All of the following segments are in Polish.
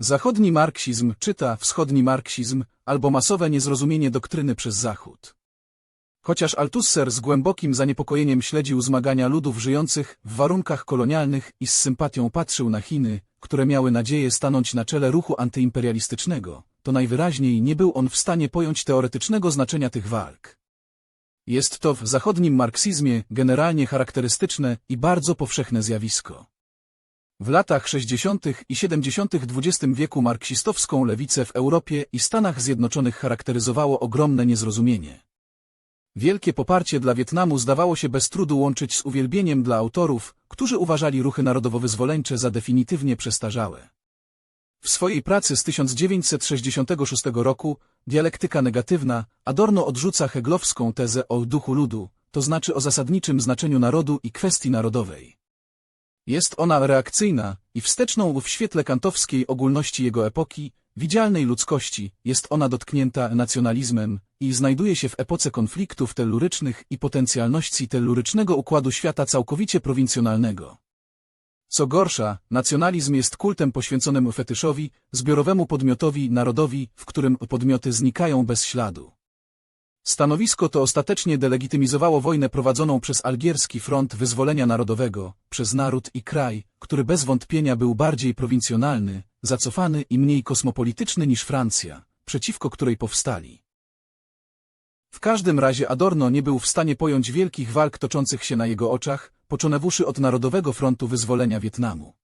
Zachodni marksizm czyta wschodni marksizm albo masowe niezrozumienie doktryny przez Zachód. Chociaż Althusser z głębokim zaniepokojeniem śledził zmagania ludów żyjących w warunkach kolonialnych i z sympatią patrzył na Chiny, które miały nadzieję stanąć na czele ruchu antyimperialistycznego, to najwyraźniej nie był on w stanie pojąć teoretycznego znaczenia tych walk. Jest to w zachodnim marksizmie generalnie charakterystyczne i bardzo powszechne zjawisko. W latach 60. i 70. XX wieku marksistowską lewicę w Europie i Stanach Zjednoczonych charakteryzowało ogromne niezrozumienie. Wielkie poparcie dla Wietnamu zdawało się bez trudu łączyć z uwielbieniem dla autorów, którzy uważali ruchy narodowo-wyzwoleńcze za definitywnie przestarzałe. W swojej pracy z 1966 roku, Dialektyka negatywna, Adorno odrzuca heglowską tezę o duchu ludu, to znaczy o zasadniczym znaczeniu narodu i kwestii narodowej. Jest ona reakcyjna i wsteczną w świetle kantowskiej ogólności jego epoki, widzialnej ludzkości, jest ona dotknięta nacjonalizmem i znajduje się w epoce konfliktów tellurycznych i potencjalności tellurycznego układu świata całkowicie prowincjonalnego. Co gorsza, nacjonalizm jest kultem poświęconym fetyszowi, zbiorowemu podmiotowi, narodowi, w którym podmioty znikają bez śladu. Stanowisko to ostatecznie delegitymizowało wojnę prowadzoną przez Algierski Front Wyzwolenia Narodowego, przez naród i kraj, który bez wątpienia był bardziej prowincjonalny, zacofany i mniej kosmopolityczny niż Francja, przeciwko której powstali. W każdym razie Adorno nie był w stanie pojąć wielkich walk toczących się na jego oczach, począwszy od Narodowego Frontu Wyzwolenia Wietnamu.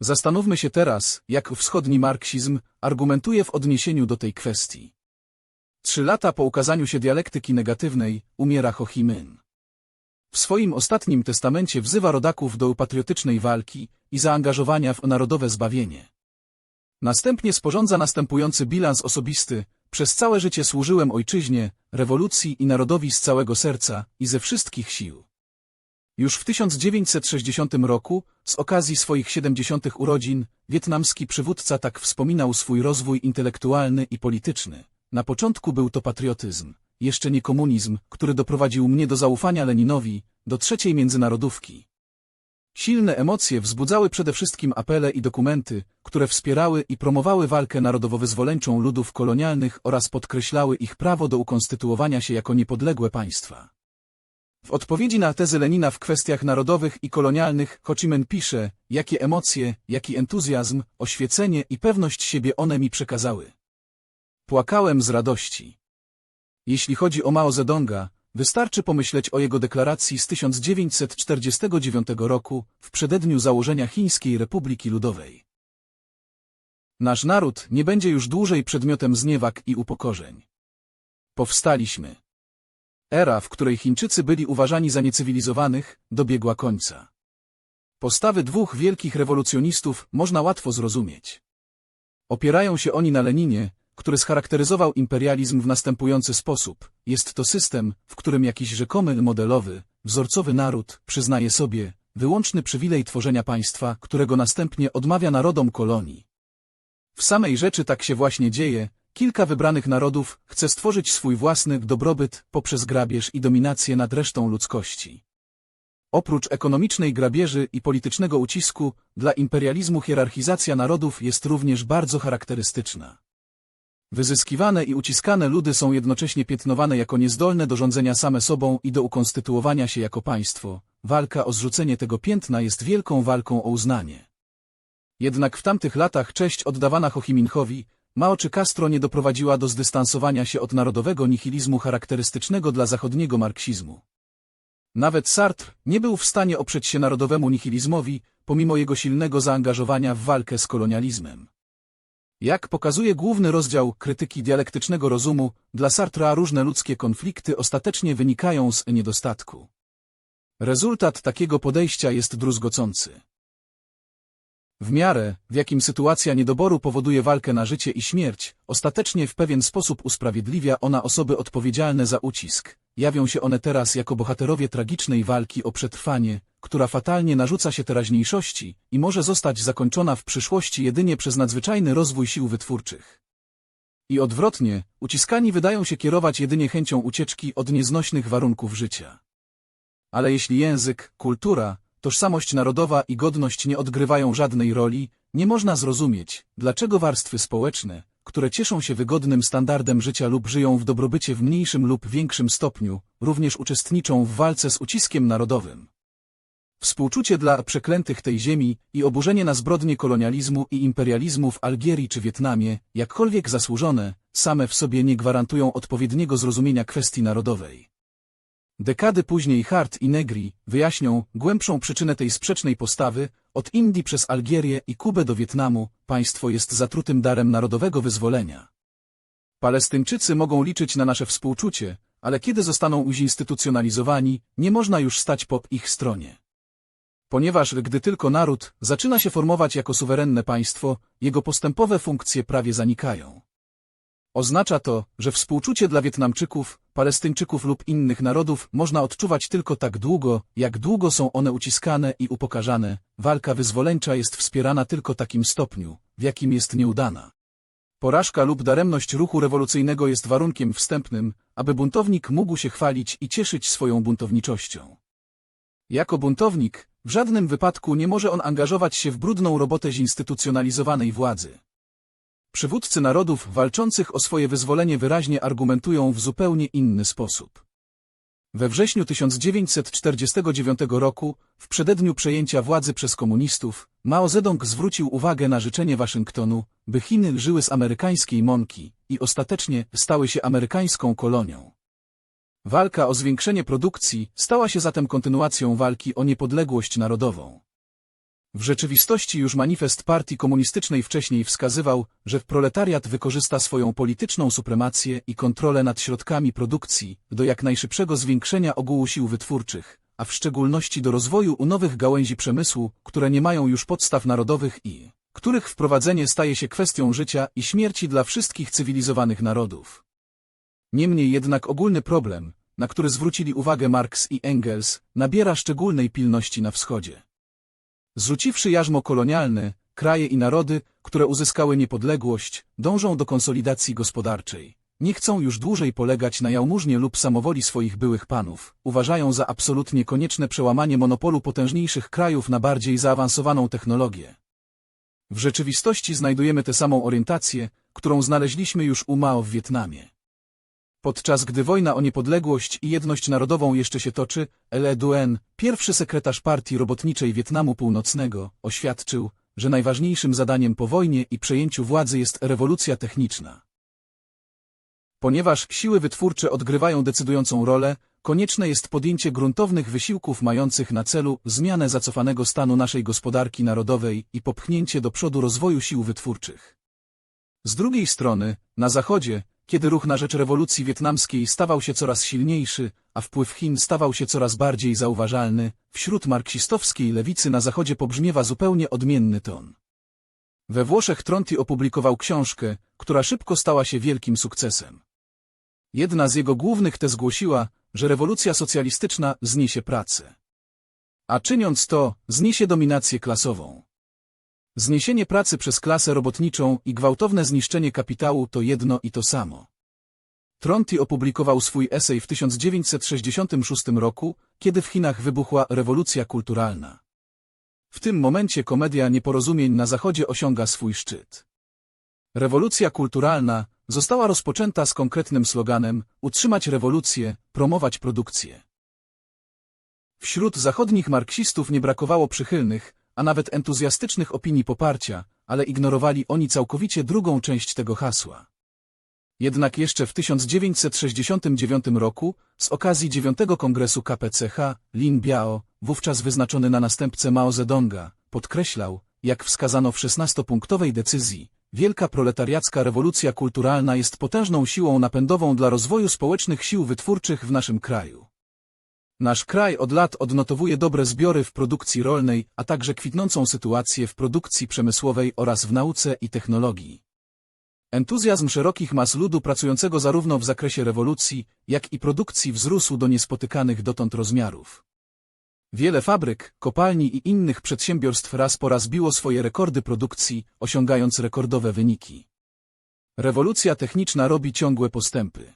Zastanówmy się teraz, jak wschodni marksizm argumentuje w odniesieniu do tej kwestii. Trzy lata po ukazaniu się dialektyki negatywnej umiera Ho Chi Minh. W swoim ostatnim testamencie wzywa rodaków do patriotycznej walki i zaangażowania w narodowe zbawienie. Następnie sporządza następujący bilans osobisty. Przez całe życie służyłem ojczyźnie, rewolucji i narodowi z całego serca i ze wszystkich sił. Już w 1960 roku, z okazji swoich 70. urodzin, wietnamski przywódca tak wspominał swój rozwój intelektualny i polityczny. Na początku był to patriotyzm, jeszcze nie komunizm, który doprowadził mnie do zaufania Leninowi, do trzeciej międzynarodówki. Silne emocje wzbudzały przede wszystkim apele i dokumenty, które wspierały i promowały walkę narodowo-wyzwoleńczą ludów kolonialnych oraz podkreślały ich prawo do ukonstytuowania się jako niepodległe państwa. W odpowiedzi na tezy Lenina w kwestiach narodowych i kolonialnych Ho Chi Minh pisze, jakie emocje, jaki entuzjazm, oświecenie i pewność siebie one mi przekazały. Płakałem z radości. Jeśli chodzi o Mao Zedonga, wystarczy pomyśleć o jego deklaracji z 1949 roku w przededniu założenia Chińskiej Republiki Ludowej. Nasz naród nie będzie już dłużej przedmiotem zniewag i upokorzeń. Powstaliśmy. Era, w której Chińczycy byli uważani za niecywilizowanych, dobiegła końca. Postawy dwóch wielkich rewolucjonistów można łatwo zrozumieć. Opierają się oni na Leninie, który scharakteryzował imperializm w następujący sposób. Jest to system, w którym jakiś rzekomy modelowy, wzorcowy naród przyznaje sobie wyłączny przywilej tworzenia państwa, którego następnie odmawia narodom kolonii. W samej rzeczy tak się właśnie dzieje, kilka wybranych narodów chce stworzyć swój własny dobrobyt poprzez grabież i dominację nad resztą ludzkości. Oprócz ekonomicznej grabieży i politycznego ucisku, dla imperializmu hierarchizacja narodów jest również bardzo charakterystyczna. Wyzyskiwane i uciskane ludy są jednocześnie piętnowane jako niezdolne do rządzenia same sobą i do ukonstytuowania się jako państwo. Walka o zrzucenie tego piętna jest wielką walką o uznanie. Jednak w tamtych latach cześć oddawana Ho Chi Minhowi, Mao czy Castro nie doprowadziła do zdystansowania się od narodowego nihilizmu charakterystycznego dla zachodniego marksizmu. Nawet Sartre nie był w stanie oprzeć się narodowemu nihilizmowi, pomimo jego silnego zaangażowania w walkę z kolonializmem. Jak pokazuje główny rozdział krytyki dialektycznego rozumu, dla Sartra różne ludzkie konflikty ostatecznie wynikają z niedostatku. Rezultat takiego podejścia jest druzgocący. W miarę, w jakim sytuacja niedoboru powoduje walkę na życie i śmierć, ostatecznie w pewien sposób usprawiedliwia ona osoby odpowiedzialne za ucisk. Jawią się one teraz jako bohaterowie tragicznej walki o przetrwanie, która fatalnie narzuca się teraźniejszości i może zostać zakończona w przyszłości jedynie przez nadzwyczajny rozwój sił wytwórczych. I odwrotnie, uciskani wydają się kierować jedynie chęcią ucieczki od nieznośnych warunków życia. Ale jeśli język, kultura, tożsamość narodowa i godność nie odgrywają żadnej roli, nie można zrozumieć, dlaczego warstwy społeczne, które cieszą się wygodnym standardem życia lub żyją w dobrobycie w mniejszym lub większym stopniu, również uczestniczą w walce z uciskiem narodowym. Współczucie dla przeklętych tej ziemi i oburzenie na zbrodnie kolonializmu i imperializmu w Algierii czy Wietnamie, jakkolwiek zasłużone, same w sobie nie gwarantują odpowiedniego zrozumienia kwestii narodowej. Dekady później Hart i Negri wyjaśnią głębszą przyczynę tej sprzecznej postawy, od Indii przez Algierię i Kubę do Wietnamu, państwo jest zatrutym darem narodowego wyzwolenia. Palestyńczycy mogą liczyć na nasze współczucie, ale kiedy zostaną uzinstytucjonalizowani, nie można już stać po ich stronie. Ponieważ gdy tylko naród zaczyna się formować jako suwerenne państwo, jego postępowe funkcje prawie zanikają. Oznacza to, że współczucie dla Wietnamczyków, Palestyńczyków lub innych narodów można odczuwać tylko tak długo, jak długo są one uciskane i upokarzane. Walka wyzwoleńcza jest wspierana tylko takim stopniu, w jakim jest nieudana. Porażka lub daremność ruchu rewolucyjnego jest warunkiem wstępnym, aby buntownik mógł się chwalić i cieszyć swoją buntowniczością. Jako buntownik, w żadnym wypadku nie może on angażować się w brudną robotę zinstytucjonalizowanej władzy. Przywódcy narodów walczących o swoje wyzwolenie wyraźnie argumentują w zupełnie inny sposób. We wrześniu 1949 roku, w przededniu przejęcia władzy przez komunistów, Mao Zedong zwrócił uwagę na życzenie Waszyngtonu, by Chiny lżyły z amerykańskiej mąki i ostatecznie stały się amerykańską kolonią. Walka o zwiększenie produkcji stała się zatem kontynuacją walki o niepodległość narodową. W rzeczywistości już manifest partii komunistycznej wcześniej wskazywał, że proletariat wykorzysta swoją polityczną supremację i kontrolę nad środkami produkcji do jak najszybszego zwiększenia ogółu sił wytwórczych, a w szczególności do rozwoju u nowych gałęzi przemysłu, które nie mają już podstaw narodowych i których wprowadzenie staje się kwestią życia i śmierci dla wszystkich cywilizowanych narodów. Niemniej jednak ogólny problem, na który zwrócili uwagę Marx i Engels, nabiera szczególnej pilności na wschodzie. Zrzuciwszy jarzmo kolonialne, kraje i narody, które uzyskały niepodległość, dążą do konsolidacji gospodarczej. Nie chcą już dłużej polegać na jałmużnie lub samowoli swoich byłych panów. Uważają za absolutnie konieczne przełamanie monopolu potężniejszych krajów na bardziej zaawansowaną technologię. W rzeczywistości znajdujemy tę samą orientację, którą znaleźliśmy już u Mao w Wietnamie. Podczas gdy wojna o niepodległość i jedność narodową jeszcze się toczy, Le Duen, pierwszy sekretarz partii robotniczej Wietnamu Północnego, oświadczył, że najważniejszym zadaniem po wojnie i przejęciu władzy jest rewolucja techniczna. Ponieważ siły wytwórcze odgrywają decydującą rolę, konieczne jest podjęcie gruntownych wysiłków mających na celu zmianę zacofanego stanu naszej gospodarki narodowej i popchnięcie do przodu rozwoju sił wytwórczych. Z drugiej strony, na Zachodzie, kiedy ruch na rzecz rewolucji wietnamskiej stawał się coraz silniejszy, a wpływ Chin stawał się coraz bardziej zauważalny, wśród marksistowskiej lewicy na zachodzie pobrzmiewa zupełnie odmienny ton. We Włoszech Tronti opublikował książkę, która szybko stała się wielkim sukcesem. Jedna z jego głównych tez głosiła, że rewolucja socjalistyczna zniesie pracę. A czyniąc to, zniesie dominację klasową. Zniesienie pracy przez klasę robotniczą i gwałtowne zniszczenie kapitału to jedno i to samo. Tronti opublikował swój esej w 1966 roku, kiedy w Chinach wybuchła rewolucja kulturalna. W tym momencie komedia nieporozumień na Zachodzie osiąga swój szczyt. Rewolucja kulturalna została rozpoczęta z konkretnym sloganem utrzymać rewolucję, promować produkcję. Wśród zachodnich marksistów nie brakowało przychylnych, a nawet entuzjastycznych opinii poparcia, ale ignorowali oni całkowicie drugą część tego hasła. Jednak jeszcze w 1969 roku, z okazji dziewiątego kongresu KPCH, Lin Biao, wówczas wyznaczony na następcę Mao Zedonga, podkreślał, jak wskazano w 16-punktowej decyzji, wielka proletariacka rewolucja kulturalna jest potężną siłą napędową dla rozwoju społecznych sił wytwórczych w naszym kraju. Nasz kraj od lat odnotowuje dobre zbiory w produkcji rolnej, a także kwitnącą sytuację w produkcji przemysłowej oraz w nauce i technologii. Entuzjazm szerokich mas ludu pracującego zarówno w zakresie rewolucji, jak i produkcji wzrósł do niespotykanych dotąd rozmiarów. Wiele fabryk, kopalni i innych przedsiębiorstw raz po raz biło swoje rekordy produkcji, osiągając rekordowe wyniki. Rewolucja techniczna robi ciągłe postępy.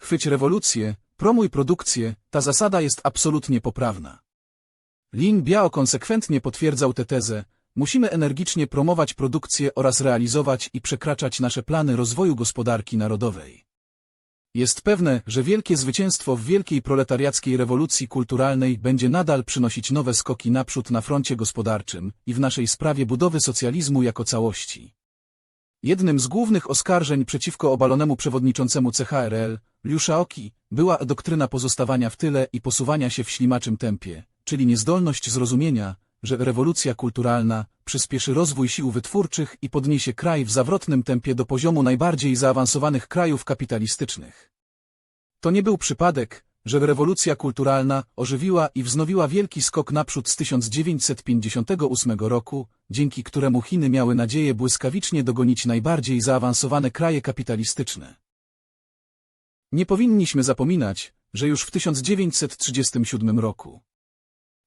Chwyć rewolucję, Promuj produkcję, ta zasada jest absolutnie poprawna. Lin Biao konsekwentnie potwierdzał tę tezę, musimy energicznie promować produkcję oraz realizować i przekraczać nasze plany rozwoju gospodarki narodowej. Jest pewne, że wielkie zwycięstwo w wielkiej proletariackiej rewolucji kulturalnej będzie nadal przynosić nowe skoki naprzód na froncie gospodarczym i w naszej sprawie budowy socjalizmu jako całości. Jednym z głównych oskarżeń przeciwko obalonemu przewodniczącemu CHRL, Liu Shaoqi, była doktryna pozostawania w tyle i posuwania się w ślimaczym tempie, czyli niezdolność zrozumienia, że rewolucja kulturalna przyspieszy rozwój sił wytwórczych i podniesie kraj w zawrotnym tempie do poziomu najbardziej zaawansowanych krajów kapitalistycznych. To nie był przypadek, że rewolucja kulturalna ożywiła i wznowiła wielki skok naprzód z 1958 roku, dzięki któremu Chiny miały nadzieję błyskawicznie dogonić najbardziej zaawansowane kraje kapitalistyczne. Nie powinniśmy zapominać, że już w 1937 roku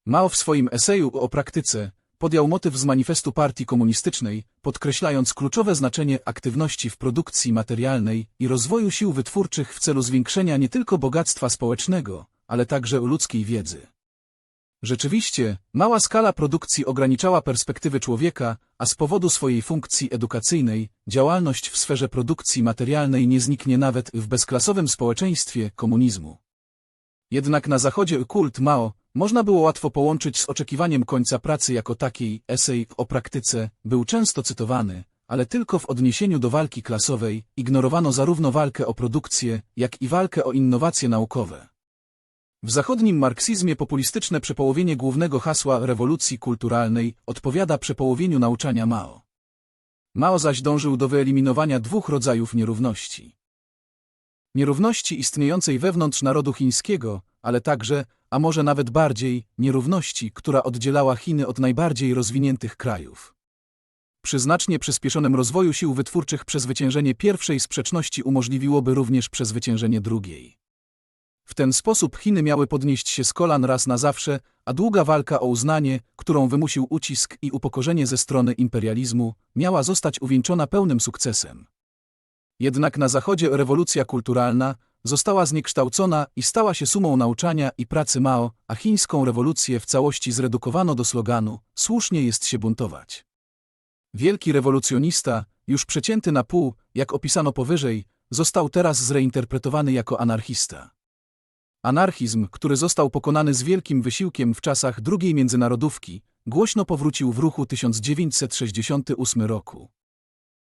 Mao w swoim eseju o praktyce podjął motyw z manifestu Partii Komunistycznej, podkreślając kluczowe znaczenie aktywności w produkcji materialnej i rozwoju sił wytwórczych w celu zwiększenia nie tylko bogactwa społecznego, ale także ludzkiej wiedzy. Rzeczywiście, mała skala produkcji ograniczała perspektywy człowieka, a z powodu swojej funkcji edukacyjnej, działalność w sferze produkcji materialnej nie zniknie nawet w bezklasowym społeczeństwie komunizmu. Jednak na zachodzie kult Mao można było łatwo połączyć z oczekiwaniem końca pracy jako takiej, esej o praktyce był często cytowany, ale tylko w odniesieniu do walki klasowej ignorowano zarówno walkę o produkcję, jak i walkę o innowacje naukowe. W zachodnim marksizmie populistyczne przepołowienie głównego hasła rewolucji kulturalnej odpowiada przepołowieniu nauczania Mao. Mao zaś dążył do wyeliminowania dwóch rodzajów nierówności. Nierówności istniejącej wewnątrz narodu chińskiego, ale także, a może nawet bardziej, nierówności, która oddzielała Chiny od najbardziej rozwiniętych krajów. Przy znacznie przyspieszonym rozwoju sił wytwórczych przezwyciężenie pierwszej sprzeczności umożliwiłoby również przezwyciężenie drugiej. W ten sposób Chiny miały podnieść się z kolan raz na zawsze, a długa walka o uznanie, którą wymusił ucisk i upokorzenie ze strony imperializmu, miała zostać uwieńczona pełnym sukcesem. Jednak na Zachodzie rewolucja kulturalna została zniekształcona i stała się sumą nauczania i pracy Mao, a chińską rewolucję w całości zredukowano do sloganu słusznie jest się buntować. Wielki rewolucjonista, już przecięty na pół, jak opisano powyżej, został teraz zreinterpretowany jako anarchista. Anarchizm, który został pokonany z wielkim wysiłkiem w czasach II międzynarodówki, głośno powrócił w ruchu 1968 roku.